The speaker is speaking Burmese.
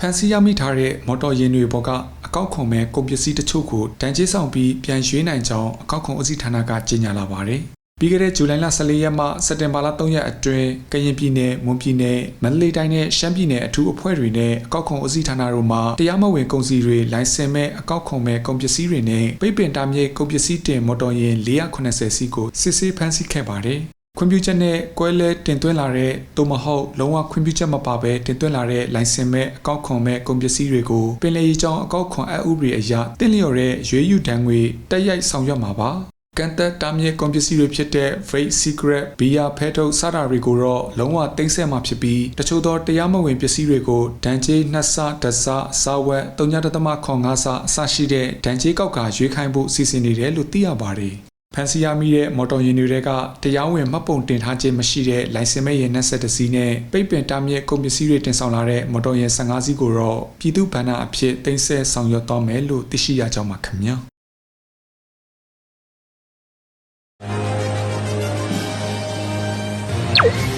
ဖန်စီရမိထားတဲ့မော်တော်ယာဉ်တွေပေါ်ကအကောက်ခွန်မဲ့ကုန်ပစ္စည်းတချို့ကိုတန်ကြေးဆောင်ပြီးပြန်ရွေးနိုင်ကြောင်းအကောက်ခွန်ဦးစီးဌာနကကြေညာလာပါတယ်။ပြီးခဲ့တဲ့ဇူလိုင်လ14ရက်မှစက်တင်ဘာလ3ရက်အတွင်းကရင်ပြည်နယ်မွန်ပြည်နယ်မန္တလေးတိုင်းနဲ့ရှမ်းပြည်နယ်အထူးအဖွဲ့တွေနဲ့အကောက်ခွန်ဦးစီးဌာနတို့မှတရားမဝင်ကုန်စည်တွေလိုင်စင်မဲ့အကောက်ခွန်မဲ့ကုန်ပစ္စည်းတွေနဲ့ပိတ်ပင်တားမြစ်ကုန်ပစ္စည်းတင်မော်တော်ယာဉ်480စီးကိုစစ်ဆေးဖမ်းဆီးခဲ့ပါတယ်။ ခွင့်ပြုချက်နဲ့ကွဲလဲတင်သွင်းလာတဲ့သို့မဟုတ်လုံးဝခွင့်ပြုချက်မပါဘဲတင်သွင်းလာတဲ့လိုင်စင်မဲ့အကောက်ခွန်မဲ့ကုန်ပစ္စည်းတွေကိုပင်လယ်ရေးကြောင်းအကောက်ခွန်အဥပဒေအရတင်လျော်တဲ့ရွေးယူတန်းငွေတက်ရိုက်ဆောင်ရွက်မှာပါကန်တက်တားမြစ်ကုန်ပစ္စည်းတွေဖြစ်တဲ့ Freight Secret, Beer, ဖဲထုတ်စတာတွေကိုတော့လုံးဝတင်ဆက်မှာဖြစ်ပြီးတချို့သောတရားမဝင်ပစ္စည်းတွေကိုဒဏ်ကြေးနှစ်ဆတဆစာဝက်3.5ဆအစရှိတဲ့ဒဏ်ကြေးကောက်ကရွေးခိုင်းဖို့စီစဉ်နေတယ်လို့သိရပါတယ် ဖန်စီရမိတဲ့မော်တော်ယာဉ်တွေကတရားဝင်မှတ်ပုံတင်ထားခြင်းမရှိတဲ့လိုင်စင်မဲ့ယာဉ်နဲ့ဆက်တစီးနဲ့ပိတ်ပင်တားမြစ်ကုန်ပစ္စည်းတွေတင်ဆောင်လာတဲ့မော်တော်ယာဉ်15စီးကိုတော့ပြည်သူ့ဗန္နာအဖြစ်တင်ဆက်ဆောင်ရွက်တော့မယ်လို့သိရှိရကြောင်းပါခင်ဗျာ။